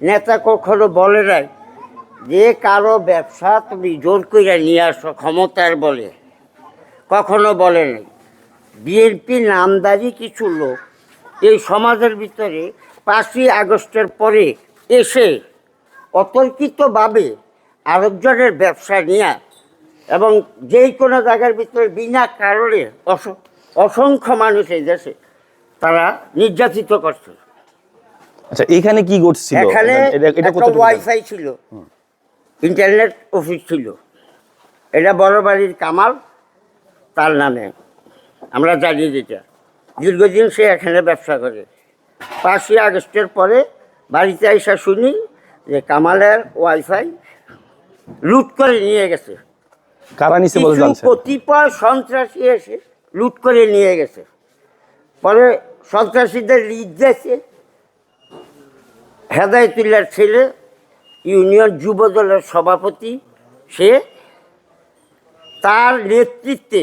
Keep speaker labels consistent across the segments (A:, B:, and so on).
A: নেতা কখনো বলে নাই, যে কারও ব্যবসা তুমি জোর করে নিয়ে আসো, ক্ষমতার বলে। কখনো বলে নাই। বিএনপি নামদারি কিছু লোক এই সমাজের ভিতরে পাঁচই আগস্টের পরে এসে অতর্কিতভাবে আরেকজনের ব্যবসা নিয়ে এবং যেই কোনো জায়গার ভিতরে বিনা কারণে অস- অসংখ্য মানুষ এই দেশে তারা নির্যাতিত করছে।
B: আচ্ছা এখানে কি ঘটছিল?
A: এখানে
B: এটা- জানেন?
A: ওয়াইফাই ছিল। ইন্টারনেট অফিস ছিল। এটা বড় বাড়ির কামাল তার নামে। আমরা জানি যেটা। দীর্ঘদিন সে এখানে ব্যবসা করে। পাঁচই আগস্টের পরে বাড়িতে এসে শুনি যে কামালের ওয়াইফাই লুট করে নিয়ে গেছে।
B: কারা
A: কিছু কতিপয় সন্ত্রাসী এসে লুট করে নিয়ে গেছে। পরে সন্ত্রাসীদের লিড দিয়েছে। হেদায়তুল্লার ছেলে, ইউনিয়ন যুব দলের সভাপতি, সে তার নেতৃত্বে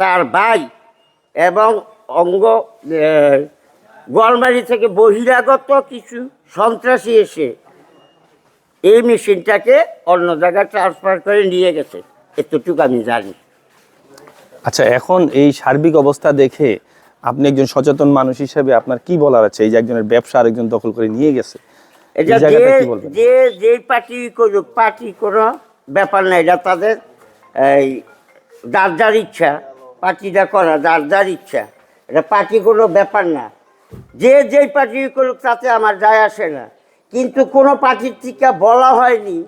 A: তার ভাই এবং অঙ্গ গোয়ালমারি থেকে বহিরাগত কিছু সন্ত্রাসী এসে এই মেশিনটাকে অন্য জায়গায় ট্রান্সফার করে নিয়ে গেছে। এতটুকু আমি জানি।
B: আচ্ছা এখন এই সার্বিক অবস্থা দেখে আপনি একজন সচেতন মানুষ হিসেবে আপনার কি বলার আছে? এই যে একজনের ব্যবসা আরেকজন দখল করে নিয়ে গেছে।
A: এটা যে যে পার্টি করুক পার্টি কোনো ব্যাপার না এটা তাদের এই যার যার ইচ্ছা পার্টিটা করা যার যার ইচ্ছা এটা পার্টি কোনো ব্যাপার না। যে যেই পার্টি করুক তাতে আমার যায় আসে না। কিন্তু কোনো পার্টির থেকে বলা হয়নি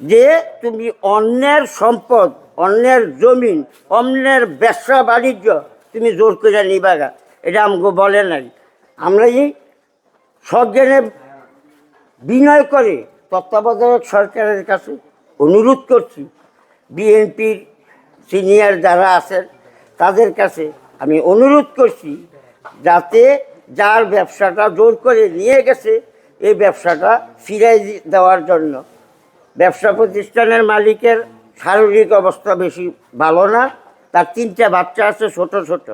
A: যে তুমি অন্যের সম্পদ অন্যের জমিন অন্যের ব্যবসা বাণিজ্য তুমি জোর করে নিবাগা। এটা আমাকে বলে নাই। আমরা এই সজ্ঞানে বিনয় করে তত্ত্বাবধায়ক সরকারের কাছে অনুরোধ করছি, বিএনপির সিনিয়র যারা আছেন, তাদের কাছে আমি অনুরোধ করছি যাতে যার ব্যবসাটা জোর করে নিয়ে গেছে, এই ব্যবসাটা ফিরাই দেওয়ার জন্য। ব্যবসা প্রতিষ্ঠানের মালিকের শারীরিক অবস্থা বেশি ভালো না, তার তিনটা বাচ্চা আছে ছোট ছোট।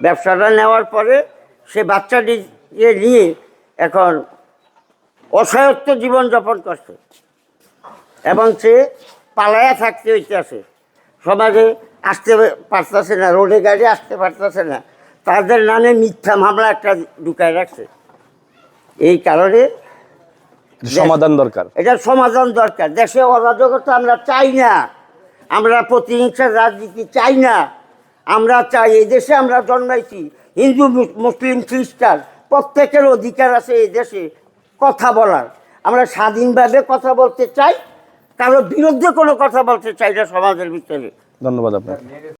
A: ব্যবসাটা নেওয়ার পরে সে বাচ্চাটিকে নিয়ে এখন অসহায়ত্ব জীবনযাপন করছে। এবং সে পালায়া থাকতে হইতেছে। সমাজে আসতে পারতেছে না রোডে গাড়ি আসতে পারতেছে না। তাদের নামে মিথ্যা মামলা একটা ঢুকায় রাখছে। এই কারণে
B: সমাধান দরকার।
A: এটা সমাধান দরকার। দেশে অরাজকতা আমরা চাই না। আমরা প্রতিহিংসার রাজনীতি চাই না। আমরা চাই এই দেশে আমরা জন্মাইছি। হিন্দু মুসলিম খ্রিস্টান প্রত্যেকের অধিকার আছে এই দেশে। কথা বলার। আমরা স্বাধীনভাবে কথা বলতে চাই, কারও বিরুদ্ধে কোনো কথা বলতে চাই না সমাজের ভিতরে।
B: ধন্যবাদ আপনাকে।